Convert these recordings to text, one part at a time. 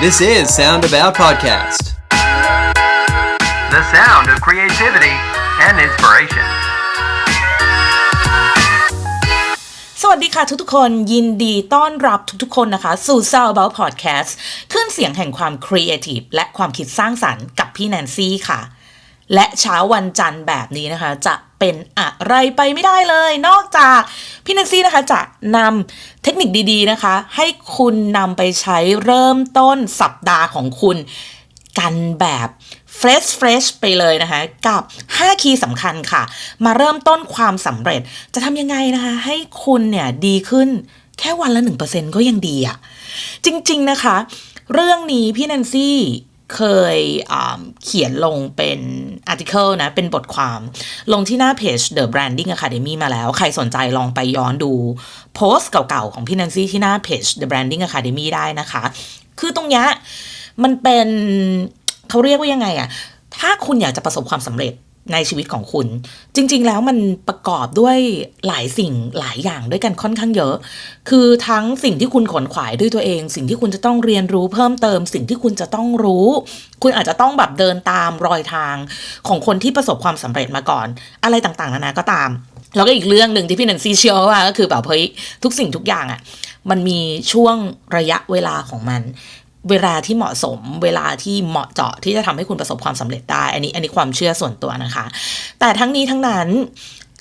This is Sound About Podcast. The sound of creativity and inspiration. สวัสดีค่ะทุกๆคนยินดีต้อนรับทุกๆคนนะคะสู่ Sound About Podcast ขึ้นเสียงแห่งความครีเอทีฟและความคิดสร้างสรรค์กับพี่แนนซี่ค่ะ และเช้าวันจันทร์แบบนี้นะคะ จะ เป็นอะไรไปไม่ได้เลย นอกจากพี่แนนซี่นะคะจะนำเทคนิคดีๆนะคะ ให้คุณนำไปใช้เริ่มต้นสัปดาห์ของคุณกันแบบเฟรชเฟรชไปเลยนะคะ กับ 5 คีย์สำคัญค่ะ มาเริ่มต้นความสำเร็จจะทำยังไงนะคะ ให้คุณเนี่ยดีขึ้นแค่วันละ 1%ก็ยังดีอะจริง ๆ นะคะ เรื่องนี้พี่แนนซี่ เคยเขียนลงเป็นอาร์ติเคิลนะ เป็นบทความลงที่หน้าเพจ The Branding Academy มาแล้ว ใครสนใจลองไปย้อนดูโพสต์เก่าๆ ของพี่แนนซี่ที่หน้าเพจ The Branding Academy ได้นะคะ คือตรงนี้มันเป็นเขาเรียกว่ายังไงอะถ้าคุณอยากจะประสบความสำเร็จ ในชีวิตของคุณ จริง ๆ แล้วมันประกอบด้วยหลายสิ่งหลายอย่างด้วยกันค่อนข้างเยอะ คือทั้งสิ่งที่คุณขนขวายด้วยตัวเอง สิ่งที่คุณจะต้องเรียนรู้เพิ่มเติม สิ่งที่คุณจะต้องรู้ คุณอาจจะต้องแบบเดินตามรอยทางของคนที่ประสบความสำเร็จมาก่อน อะไรต่างๆนานาก็ตามแล้วก็อีกเรื่องหนึ่งที่พี่นันซีเชื่อว่าก็คือแบบเฮ้ยทุกสิ่งทุกอย่างอะ่ะมันมีช่วงระยะเวลาของมัน เวลาที่เหมาะสม เวลาที่เหมาะเจาะที่จะทำให้คุณประสบความสำเร็จได้ อันนี้อันนี้ความเชื่อส่วนตัวนะคะ แต่ทั้งนี้ทั้งนั้น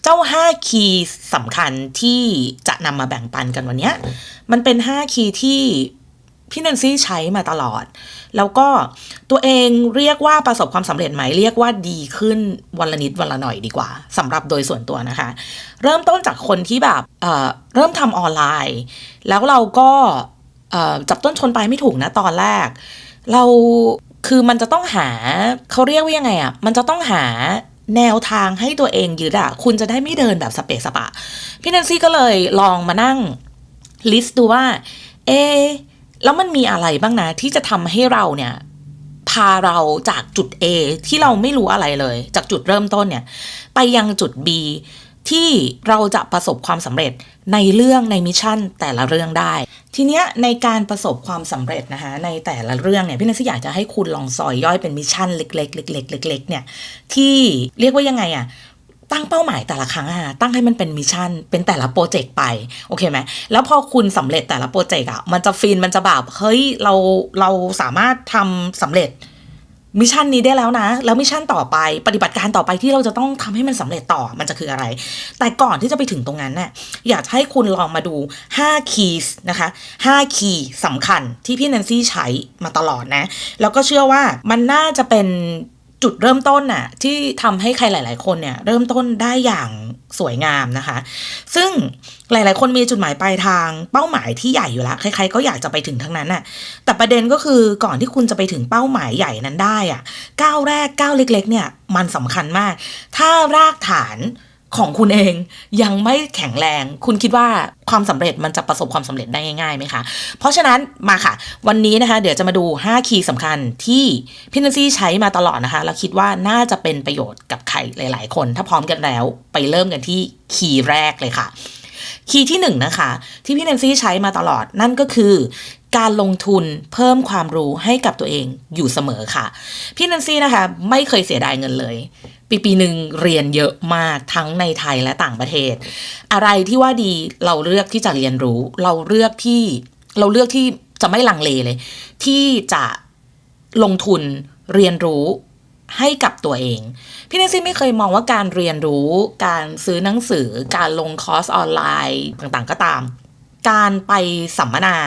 เจ้า 5 คีย์สำคัญที่จะนำมาแบ่งปันกันวันนี้ มันเป็น 5 คีย์ที่พี่นันซี่ใช้มาตลอด แล้วก็ตัวเองเรียกว่าประสบความสำเร็จไหม เรียกว่าดีขึ้นวันละนิดวันละหน่อยดีกว่าสำหรับโดยส่วนตัวนะคะ เริ่มต้นจากคนที่แบบเเริ่มทำออนไลน์ แล้วเราก็ จับต้นชนปลายไม่ถูกนะตอนแรก เราคือมันจะต้องหาเขาเรียกว่ายังไงอะ่ะ มันจะต้องหาแนวทางให้ตัวเองยึดอะ่ะ คุณจะได้ไม่เดินแบบสเปะสปะ พี่แนนซี่ก็เลยลองมานั่งลิสต์ดูว่า เอ แล้วมันมีอะไรบ้างนะ ที่จะทำให้เราเนี่ย พาเราจากจุด A ที่เราไม่รู้อะไรเลย จากจุดเริ่มต้นเนี่ย ไปยังจุด B ที่เราจะประสบความสำเร็จ ในเรื่องในมิชชั่นแต่ละเรื่องได้ ทีเนี้ยในการประสบความสำเร็จนะคะในแต่ละเรื่องเนี่ยพี่นันซี่อยากจะให้คุณลองซอยย่อยเป็นมิชชั่นเล็กๆเล็กๆเล็กๆเนี่ยที่เรียกว่ายังไงอะตั้งเป้าหมายแต่ละครั้งอะตั้งให้มันเป็นมิชชั่น เป็นแต่ละโปรเจกต์ไป โอเคไหม แล้วพอคุณสำเร็จแต่ละโปรเจกต์อะมันจะฟิน มันจะแบบ เฮ้ย เรา เราสามารถทำสำเร็จ มิชชั่นนี้ได้แล้วนะ แล้วมิชชั่นต่อไปปฏิบัติการต่อไปที่เราจะต้องทำให้มันสำเร็จต่อมันจะคืออะไร แต่ก่อนที่จะไปถึงตรงนั้นเน่ยอยากให้คุณลองมาดู 5 keys นะคะ 5 key สำคัญที่พี่แนนซี่ใช้มาตลอดนะ แล้วก็เชื่อว่ามันน่าจะเป็น จุดเริ่มต้นน่ะที่ทำให้ใครหลาย ๆ คนเนี่ยเริ่มต้นได้อย่างสวยงามนะคะ ซึ่งหลาย ๆ คนมีจุดหมายปลายทางเป้าหมายที่ใหญ่อยู่แล้วใคร ๆ ก็อยากจะไปถึงทั้งนั้นน่ะแต่ประเด็นก็คือก่อนที่คุณจะไปถึงเป้าหมายใหญ่นั้นได้อะก้าวแรกก้าวเล็ก ๆ เนี่ยมันสำคัญมาก ถ้ารากฐาน ของคุณเองยังไม่แข็งแรง คุณคิดว่าความสำเร็จมันจะประสบความสำเร็จได้ง่ายๆไหมคะ เพราะฉะนั้นมาค่ะ วันนี้นะคะ เดี๋ยวจะมาดู 5 คีย์สำคัญที่พี่นันซี่ใช้มาตลอดนะคะ แล้วคิดว่าน่าจะเป็นประโยชน์กับใครหลาย ๆ คน ถ้าพร้อมกันแล้วไปเริ่มกันที่คีย์แรกเลยค่ะ คีย์ที่หนึ่งนะคะ ที่พี่แนนซี่ใช้มาตลอดนั่นก็คือ การลงทุนเพิ่มความรู้ให้กับตัวเองอยู่เสมอค่ะ พี่แนนซี่นะคะ ไม่เคยเสียดายเงินเลย ปีปีหนึ่งเรียนเยอะมากทั้งในไทยและต่างประเทศ อะไรที่ว่าดีเราเลือกที่จะเรียนรู้ เราเลือกที่เราเลือกที่จะไม่ลังเลเลย ที่จะลงทุนเรียนรู้ให้กับตัวเอง พี่เนซี่ไม่เคยมองว่าการเรียนรู้ การซื้อหนังสือ การลงคอร์สออนไลน์ต่างๆก็ตาม การไปสัมมนา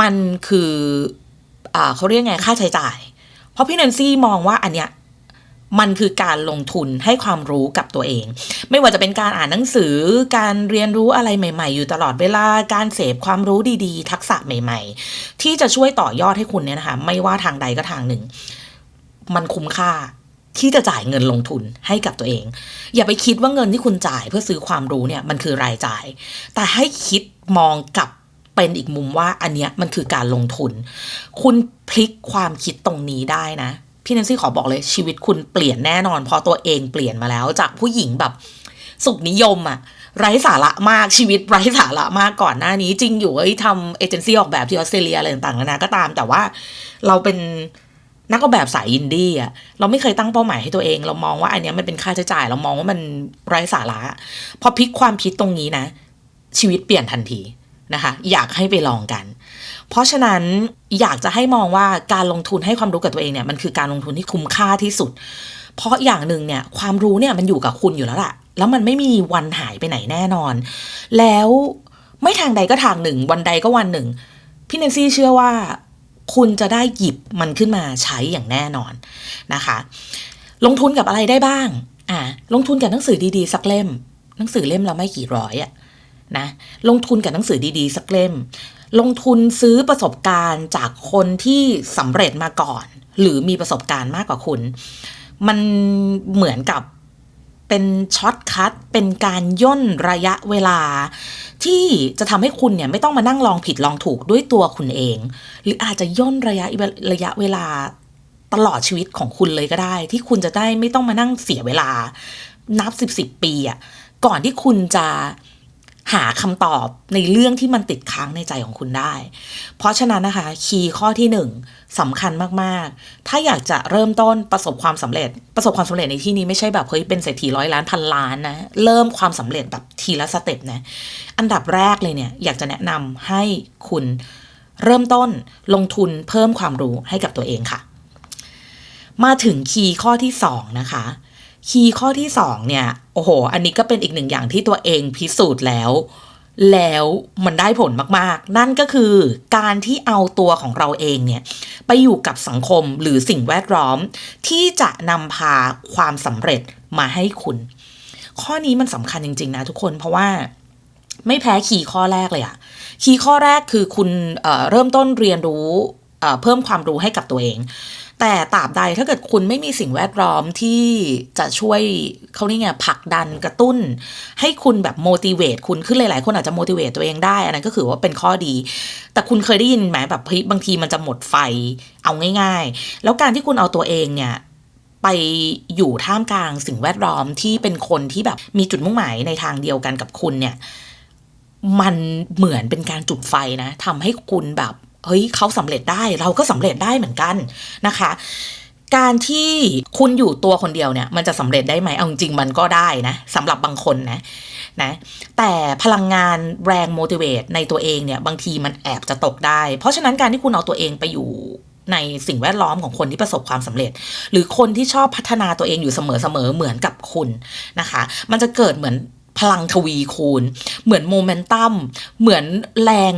มันคืออ่าเขาเรียกไงค่าใช้จ่าย เพราะพี่เนนซี่มองว่าอันเนี้ยมันคือการลงทุนให้ความรู้กับตัวเอง ไม่ว่าจะเป็นการอ่านหนังสือ การเรียนรู้อะไรใหม่ ๆ อยู่ตลอดเวลา การเสพความรู้ดีๆ ทักษะใหม่ ๆ ที่จะช่วยต่อยอดให้คุณเนี่ยนะคะ ไม่ว่าทางใดก็ทางหนึ่ง มันคุ้มค่าที่จะจ่ายเงินลงทุนให้กับตัวเอง อย่าไปคิดว่าเงินที่คุณจ่ายเพื่อซื้อความรู้เนี่ยมันคือรายจ่าย แต่ให้คิดมองกลับ เป็นอีกมุมว่าอันเนี้ยมันคือการลงทุน คุณพลิกความคิดตรงนี้ได้นะ พี่แนนซี่ขอบอกเลยชีวิตคุณเปลี่ยนแน่นอนเพราะตัวเองเปลี่ยนมาแล้วจากผู้หญิงแบบสุขนิยมอะไร้สาระมากชีวิตไร้สาระมากก่อนหน้านี้จริงอยู่เอ้ยทำเอเจนซี่ออกแบบที่ออสเตรเลียอะไรต่างๆนานาก็ตาม แต่ว่าเราเป็นนักออกแบบสายอินดี้อะเราไม่เคยตั้งเป้าหมายให้ตัวเอง เรามองว่าอันนี้มันเป็นค่าใช้จ่าย เรามองว่ามันไร้สาระพอพลิกความคิดตรงนี้นะ ชีวิตเปลี่ยนทันที นะคะอยากให้ไปลองกัน เพราะฉะนั้นอยากจะให้มองว่าการลงทุนให้ความรู้กับตัวเองเนี่ยมันคือการลงทุนที่คุ้มค่าที่สุด เพราะอย่างหนึ่งเนี่ยความรู้เนี่ยมันอยู่กับคุณอยู่แล้วล่ะ แล้วมันไม่มีวันหายไปไหนแน่นอน แล้วไม่ทางใดก็ทางหนึ่ง วันใดก็วันหนึ่งพี่แนนซี่เชื่อว่าคุณจะได้หยิบมันขึ้นมาใช้อย่างแน่นอนนะคะ ลงทุนกับอะไรได้บ้างอ่าลงทุนกับหนังสือดีๆ สักเล่ม หนังสือเล่มละไม่กี่ร้อยอะ นะลงทุนกับหนังสือดีๆ สักเล่ม ลงทุนซื้อประสบการณ์จากคนที่สำเร็จมาก่อน หรือมีประสบการณ์มากกว่าคุณ มันเหมือนกับเป็นช็อตคัทเป็นการย่นระยะเวลา ที่จะทำให้คุณเนี่ยไม่ต้องมานั่งลองผิดลองถูกด้วยตัวคุณเอง หรืออาจจะย่นระยะระยะเวลาตลอดชีวิตของคุณเลยก็ได้ ที่คุณจะได้ไม่ต้องมานั่งเสียเวลา นับสิบสิบปีอะก่อนที่คุณจะ หาคำตอบในเรื่องที่มันติดค้างในใจของคุณได้ เพราะฉะนั้นนะคะ คีย์ข้อที่หนึ่งสำคัญมาก ๆ ถ้าอยากจะเริ่มต้นประสบความสำเร็จ ประสบความสำเร็จในที่นี้ไม่ใช่แบบเฮ้ยเป็นเศรษฐีร้อยล้านพันล้านนะ เริ่มความสำเร็จแบบทีละสเต็ปนะ อันดับแรกเลยเนี่ย อยากจะแนะนำให้คุณเริ่มต้นลงทุนเพิ่มความรู้ให้กับตัวเองค่ะ มาถึงคีย์ข้อที่สองนะคะ คีย์ข้อที่สองเนี่ย โอ้โห อันนี้ก็เป็นอีกหนึ่งอย่างที่ตัวเองพิสูจน์แล้ว แล้วมันได้ผลมากๆ นั่นก็คือการที่เอาตัวของเราเองเนี่ยไปอยู่กับสังคมหรือสิ่งแวดล้อม ที่จะนำพาความสำเร็จมาให้คุณ ข้อนี้มันสำคัญจริง ๆ นะทุกคนเพราะว่าไม่แพ้คีย์ข้อแรกเลยอะคีย์ข้อแรกคือคุณเเริ่มต้นเรียนรู้เเพิ่มความรู้ให้กับตัวเอง แต่ตราบใดถ้าเกิดคุณไม่มีสิ่งแวดล้อมที่จะช่วยเขานี่ไงผลักดันกระตุ้น ให้คุณแบบ motivate คุณขึ้นหลาย ๆ คนอาจจะ motivate ตัวเองได้อันนั้นก็คือว่าเป็นข้อดี แต่คุณเคยได้ยินไหมแบบบางทีมันจะหมดไฟเอาง่าย ๆ แล้วการที่คุณเอาตัวเองเนี่ยไปอยู่ท่ามกลางสิ่งแวดล้อมที่เป็นคนที่แบบมีจุดมุ่งหมายในทางเดียวกันกับคุณเนี่ย มันเหมือนเป็นการจุดไฟนะทำให้คุณแบบ เฮ้ยเขาสำเร็จได้เราก็สำเร็จได้เหมือนกันนะคะ การที่คุณอยู่ตัวคนเดียวเนี่ย มันจะสำเร็จได้ไหมเอาจริงมันก็ได้นะสำหรับบางคนนะนะแต่พลังงานแรง motivate ในตัวเองเนี่ย บางทีมันแอบจะตกได้ เพราะฉะนั้นการที่คุณเอาตัวเองไปอยู่ในสิ่งแวดล้อมของคนที่ประสบความสำเร็จ หรือคนที่ชอบพัฒนาตัวเองอยู่เสมอๆเหมือนกับคุณนะคะ มันจะเกิดเหมือนพลังทวีคูณ เหมือนโมเมนตัมเหมือนแรง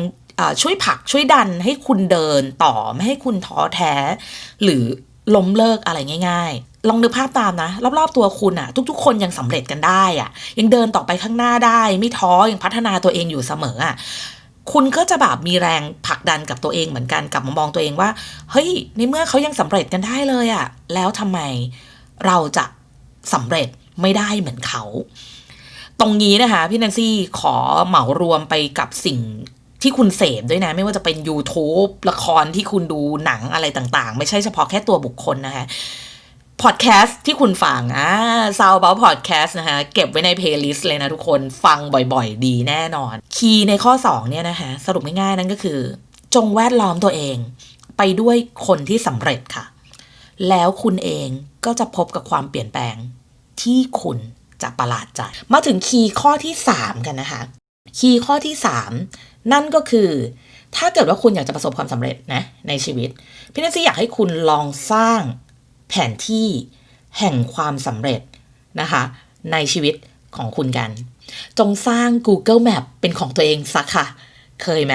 ช่วยผลักช่วยดันให้คุณเดินต่อไม่ให้คุณท้อแท้ หรือล้มเลิกอะไรง่าย ๆ ลองนึกภาพตามนะ รอบๆตัวคุณอะทุกๆ คนยังสำเร็จกันได้อะยังเดินต่อไปข้างหน้าได้ ไม่ท้อยังพัฒนาตัวเองอยู่เสมออะคุณก็จะแบบมีแรงผลักดันกับตัวเองเหมือนกันกลับมามองตัวเองว่า เฮ้ย ในเมื่อเขายังสำเร็จกันได้เลยอะแล้วทำไมเราจะสำเร็จไม่ได้เหมือนเขา ตรงนี้นะคะพี่แนนซี่ขอเหมารวมไปกับสิ่ง ที่คุณเสพด้วยนะ ไม่ว่าจะเป็น YouTube ละครที่คุณดูหนังอะไรต่างๆ ไม่ใช่เฉพาะแค่ตัวบุคคลนะคะพอดแคสต์ที่คุณฟังอ่าซาวเบลพอดแคสต์นะคะเก็บไว้ในเพลย์ลิสต์เลยนะทุกคนฟังบ่อยๆ ดีแน่นอน คีย์ในข้อ 2 เนี่ยนะคะ สรุปง่ายๆ นั่นก็คือ จงแวดล้อมตัวเอง ไปด้วยคนที่สำเร็จค่ะ แล้วคุณเองก็จะพบกับความเปลี่ยนแปลงที่คุณจะประหลาดใจมาถึงคีย์ข้อที่ 3 กันนะคะ คีย์ข้อที่ 3 นั่นก็คือ ถ้าเกิดว่าคุณอยากจะประสบความสำเร็จนะในชีวิต พี่นันซี่อยากให้คุณลองสร้างแผนที่แห่งความสำเร็จนะคะ ในชีวิตของคุณกัน จงสร้าง Google Map เป็นของตัวเองสักค่ะ เคยไหม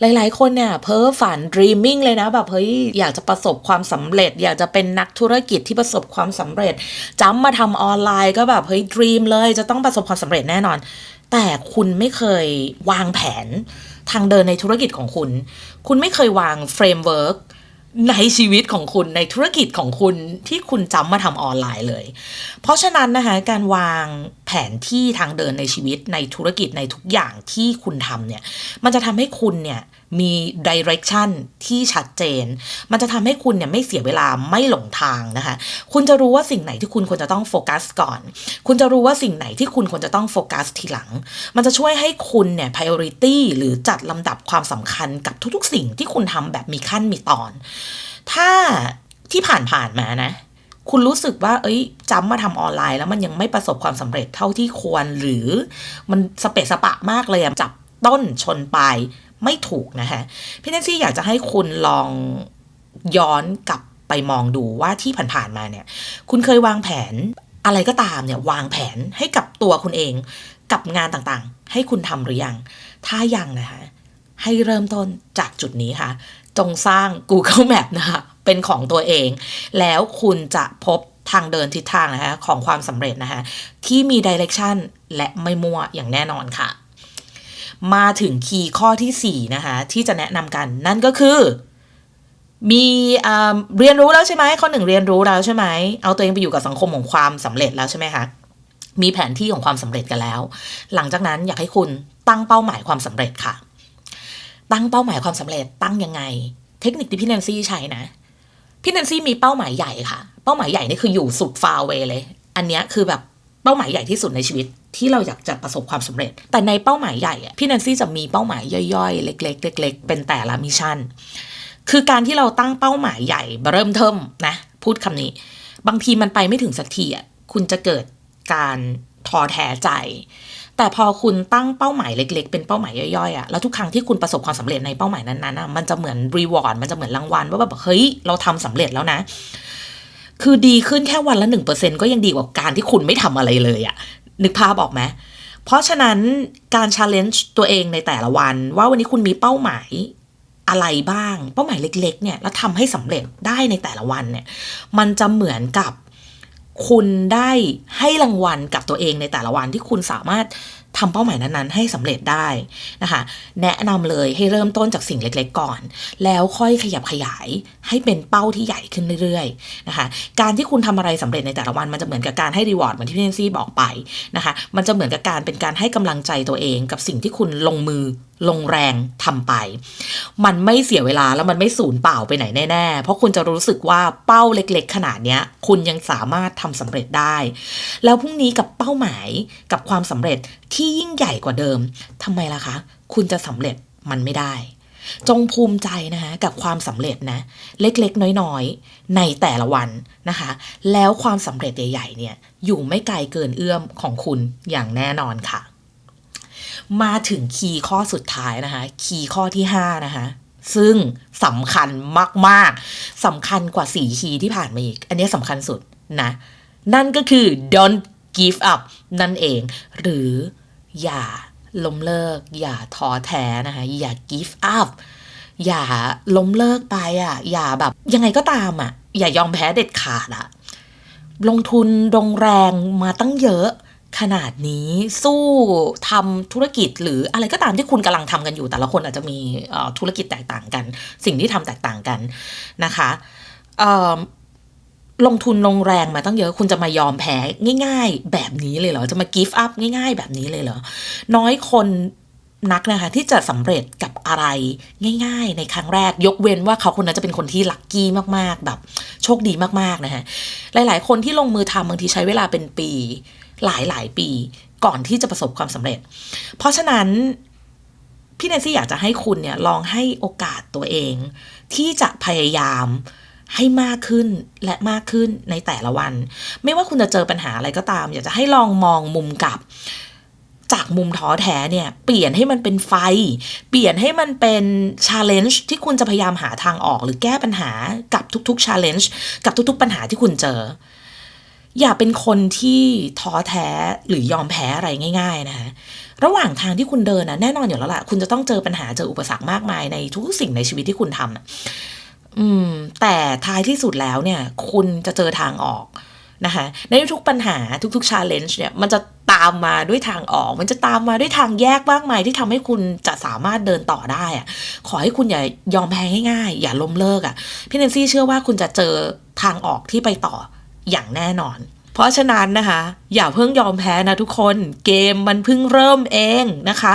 หลาย ๆ คนเนี่ยเพ้อฝัน dreaming เลยนะแบบเฮ้ยอยากจะประสบความสำเร็จ อยากจะเป็นนักธุรกิจที่ประสบความสำเร็จจำมาทำออนไลน์ก็แบบเฮ้ย dream เลยจะต้องประสบความสำเร็จแน่นอน แต่คุณไม่เคยวางแผนทางเดินในธุรกิจของคุณ คุณไม่เคยวางเฟรมเวิร์ก ในชีวิตของคุณในธุรกิจของคุณที่คุณจำมาทำออนไลน์เลย เพราะฉะนั้นนะคะการวางแผนที่ทางเดินในชีวิตในธุรกิจในทุกอย่างที่คุณทำเนี่ย มันจะทำให้คุณเนี่ย มีดิเรกชันที่ชัดเจน มันจะทำให้คุณเนี่ยไม่เสียเวลาไม่หลงทางนะคะ คุณจะรู้ว่าสิ่งไหนที่คุณควรจะต้องโฟกัสก่อน คุณจะรู้ว่าสิ่งไหนที่คุณควรจะต้องโฟกัสทีหลัง มันจะช่วยให้คุณเนี่ย priority หรือจัดลำดับความสำคัญกับทุกๆ สิ่งที่คุณทำแบบมีขั้นมีตอน ถ้าที่ผ่านๆมานะคุณรู้สึกว่า เอ้ยจำมาทำออนไลน์แล้วมันยังไม่ประสบความสำเร็จเท่าที่ควรหรือมันสเปะสปะมากเลยอะจับต้นชนปลาย ไม่ถูกนะคะพี่แนนซี่อยากจะให้คุณลองย้อนกลับไปมองดูว่าที่ผ่านๆมาเนี่ย คุณเคยวางแผนอะไรก็ตามเนี่ยวางแผนให้กับตัวคุณเอง กับงานต่างๆ ให้คุณทำหรือยัง ถ้ายังนะคะให้เริ่มต้นจากจุดนี้ค่ะ จงสร้าง Google Map นะคะเป็นของตัวเอง แล้วคุณจะพบทางเดินทิศทางนะคะของความสำเร็จนะคะที่มีดิเรกชันและไม่มั่วอย่างแน่นอนค่ะ มาถึงคีย์ข้อที่ 4 นะคะ ที่จะแนะนำกันนั่นก็คือ มีเรียนรู้แล้วใช่ไหมข้อหนึ่งเรียนรู้แล้วใช่ไหมเอาตัวเองไปอยู่กับสังคมของความสำเร็จแล้วใช่ไหมคะมีแผนที่ของความสำเร็จกันแล้ว หลังจากนั้นอยากให้คุณตั้งเป้าหมายความสำเร็จค่ะ ตั้งเป้าหมายความสำเร็จตั้งยังไง เทคนิคที่พี่แนนซี่ใช้นะพี่แนนซี่มีเป้าหมายใหญ่ค่ะ เป้าหมายใหญ่นี่คืออยู่สุดฟาเวเลย อันนี้คือแบบเป้าหมายใหญ่ที่สุดในชีวิต ที่เราอยากจะประสบความสำเร็จ แต่ในเป้าหมายใหญ่อะพี่แนนซี่จะมีเป้าหมายย่อยๆ เล็กๆเล็กๆเป็นแต่ละมิชชั่น คือการที่เราตั้งเป้าหมายใหญ่เริ่มเทิมนะพูดคำนี้ บางทีมันไปไม่ถึงสักทีอะคุณจะเกิดการท้อแท้ใจ แต่พอคุณตั้งเป้าหมายเล็ก ๆ เป็นเป้าหมายย่อยๆอะแล้วทุกครั้งที่คุณประสบความสำเร็จในเป้าหมายนั้นๆอะมันจะเหมือนรีวอร์ดมันจะเหมือนรางวัลว่าแบบเฮ้ยเราทำสำเร็จแล้วนะคือดีขึ้นแค่วันละหนึ่งเปอร์เซ็นก็ยังดีกว่าการที่คุณไม่ทำอะไรเลยอะ นึกภาพออกไหมเพราะฉะนั้นการชาเลนจ์ตัวเองในแต่ละวัน ว่าวันนี้คุณมีเป้าหมายอะไรบ้าง เป้าหมายเล็ก ๆ เนี่ยแล้วทำให้สำเร็จได้ในแต่ละวันเนี่ย มันจะเหมือนกับคุณได้ให้รางวัลกับตัวเองในแต่ละวันที่คุณสามารถ ทำเป้าหมายนั้นๆ ให้สำเร็จได้นะคะ แนะนำเลยให้เริ่มต้นจากสิ่งเล็กๆก่อน แล้วค่อยขยับขยายให้เป็นเป้าที่ใหญ่ขึ้นเรื่อยๆนะคะ การที่คุณทำอะไรสำเร็จในแต่ละวันมันจะเหมือนกับการให้รีวอร์ดเหมือนที่พี่เนซี่บอกไปนะคะ มันจะเหมือนกับการเป็นการให้กำลังใจตัวเอง กับสิ่งที่คุณลงมือลงแรงทำไป มันไม่เสียเวลาแล้วมันไม่สูญเปล่าไปไหนแน่ๆ เพราะคุณจะรู้สึกว่าเป้าเล็กๆ ขนาดเนี้ย คุณยังสามารถทำสำเร็จได้ แล้วพรุ่งนี้กับเป้าหมายกับความสำเร็จที่ยิ่งใหญ่กว่าเดิมทำไมล่ะคะ คุณจะสำเร็จมันไม่ได้ จงภูมิใจนะคะกับความสำเร็จนะ เล็กๆ น้อยๆ ในแต่ละวันนะคะ แล้วความสำเร็จใหญ่ๆเนี่ยอยู่ไม่ไกลเกินเอื้อมของคุณอย่างแน่นอนค่ะ มาถึงคีย์ข้อสุดท้ายนะคะ คีย์ข้อที่ 5 นะคะซึ่งสำคัญมาก ๆ สำคัญกว่า4คีย์ที่ผ่านมาอีก อันนี้สำคัญสุดนะ นั่นก็คือ don't give up นั่นเอง หรือ อย่าล้มเลิก อย่าท้อแท้นะคะอย่า give up อย่าล้มเลิกไปอะ อย่าแบบ ยังไงก็ตามอะ อย่ายอมแพ้เด็ดขาดอะ ลงทุนลงแรงมาตั้งเยอะขนาดนี้สู้ทำธุรกิจหรืออะไรก็ตามที่คุณกำลังทำกันอยู่ แต่ละคนอาจจะมีธุรกิจแตกต่างกัน สิ่งที่ทำแตกต่างกันนะคะ ลงทุนลงแรงมาตั้งเยอะคุณจะมายอมแพ้ง่าย ๆ แบบนี้เลยเหรอ จะมา give up ง่าย ๆ แบบนี้เลยเหรอ น้อยคนนักนะคะที่จะสำเร็จกับอะไรง่าย ๆ ในครั้งแรกยกเว้นว่าเขาคนนั้นจะเป็นคนที่ลัคกี้มากๆ แบบ โชคดีมากๆนะคะหลาย ๆ คนที่ลงมือทำบางทีใช้เวลาเป็นปี หลายๆ ปีก่อนที่จะประสบความสำเร็จ เพราะฉะนั้นพี่แนนซี่อยากจะให้คุณเนี่ยลองให้โอกาสตัวเอง ที่จะพยายาม ให้มากขึ้นและมากขึ้นในแต่ละวัน ไม่ว่าคุณจะเจอปัญหาอะไรก็ตาม อยากจะให้ลองมองมุมกลับ จากมุมท้อแท้เนี่ย เปลี่ยนให้มันเป็นไฟ เปลี่ยนให้มันเป็นช l เลนจ์ที่คุณจะพยายามหาทางออก หรือแก้ปัญหากับทุกๆช l เลนจ์กับทุกๆปัญหาที่คุณเจอ อย่าเป็นคนที่ท้อแท้หรือยอมแพ้อะไรง่าย ๆ นะคะระหว่างทางที่คุณเดินนะแน่นอนอยู่แล้วล่ะ คุณจะต้องเจอปัญหาเจออุปสรรคมากมายในทุกสิ่งในชีวิตที่คุณทำนะ อืม แต่ท้ายที่สุดแล้วเนี่ย คุณจะเจอทางออกนะคะในทุกปัญหาทุกๆ challenge เนี่ย มันจะตามมาด้วยทางออก มันจะตามมาด้วยทางแยกมากมายที่ทำให้คุณจะสามารถเดินต่อได้อะขอให้คุณอย่ายอมแพ้ง่ายๆ อย่าล้มเลิกอะพี่แนนซี่เชื่อว่าคุณจะเจอทางออกที่ไปต่ออย่างแน่นอน เพราะฉะนั้นนะคะ อย่าเพิ่งยอมแพ้นะทุกคนเกมมันเพิ่งเริ่มเองนะคะ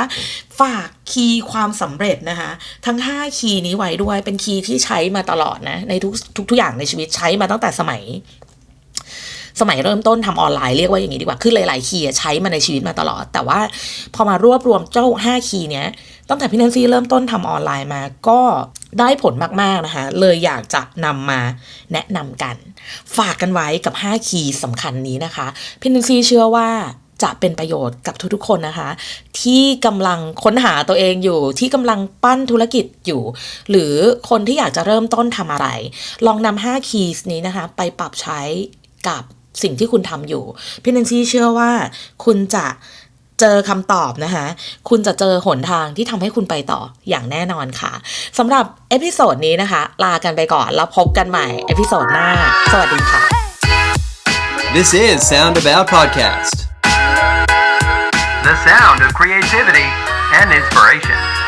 ฝากคีย์ความสำเร็จนะคะ ทั้ง 5 คีย์นี้ไว้ด้วยเป็นคีย์ที่ใช้มาตลอดนะ ในทุกทุกทุกอย่างในชีวิตใช้มาตั้งแต่สมัย สมัยเริ่มต้นทำออนไลน์เรียกว่าอย่างนี้ดีกว่า คือหลาย ๆ คีย์ใช้มาในชีวิตมาตลอด แต่ว่าพอมารวบรวมเจ้า 5 คีย์เนี้ยตั้งแต่พี่แนนซี่เริ่มต้นทำออนไลน์มาก็ ได้ผลมาก ๆ นะคะ เลยอยากจะนำมาแนะนำกัน ฝากกันไว้กับ 5 คีย์สำคัญนี้นะคะพี่นนซี่เชื่อว่าจะเป็นประโยชน์กับทุกๆคนนะคะ ที่กำลังค้นหาตัวเองอยู่ ที่กำลังปั้นธุรกิจอยู่ หรือคนที่อยากจะเริ่มต้นทำอะไร ลองนำ5 keys นี้นะคะ ไปปรับใช้กับสิ่งที่คุณทำอยู่พี่แนนซี่เชื่อว่าคุณจะ เจอคำตอบนะคะ คุณจะเจอหนทางที่ทำให้คุณไปต่ออย่างแน่นอนค่ะสำหรับเอพิโซดนี้นะคะ ลากันไปก่อนแล้วพบกันใหม่เอพิโซดหน้า สวัสดีค่ะ This is Sound About Podcast. The sound of creativity and inspiration.